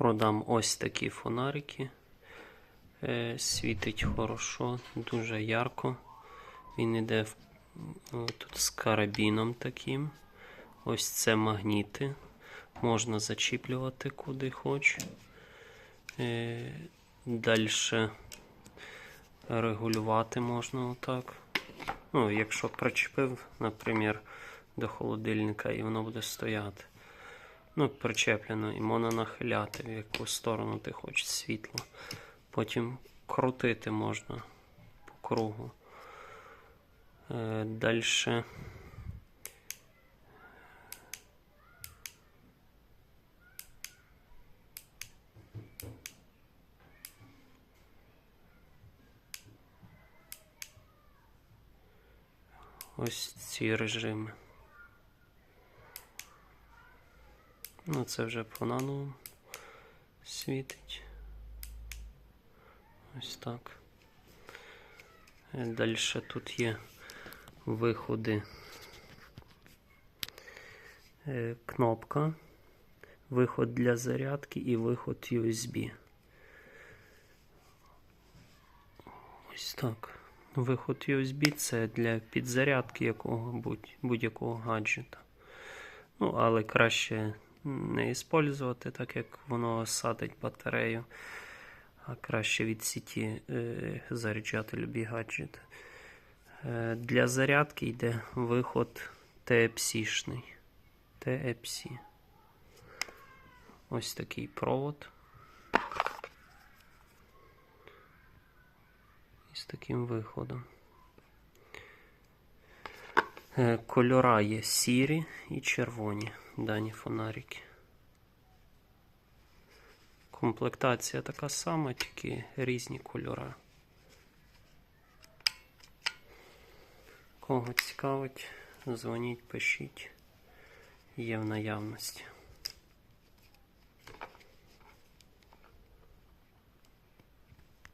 Продам ось такі фонарики. Е, світить хорошо, дуже ярко. Він іде тут з карабіном таким. Ось це магніти. Можна зачіплювати куди хоч. Е, Далі регулювати можна отак. Ну, якщо причепив, наприклад, до холодильника і воно буде стояти. Ну, причеплено, і можна нахиляти, в яку сторону ти хочеш світло. Потім крутити можна по кругу. Е, Далі. Ось ці режими. Ну, це вже по світить. Ось так. Далі тут є виходи. Е, Кнопка, виход для зарядки і виход USB. Ось так. Виход USB це для підзарядки якого будь- будь-якого гаджета. Ну, але краще не використовувати, так як воно садить батарею, а краще від сіті е, заряджати любі гаджети. Е, для зарядки йде виход TFC-шний. TFC. Ось такий провод. Із таким виходом. Е, Кольора є сірі і червоні дані фонарики. Комплектація така сама, тільки різні кольори. Кого цікавить, дзвоніть, пишіть. Є в наявності.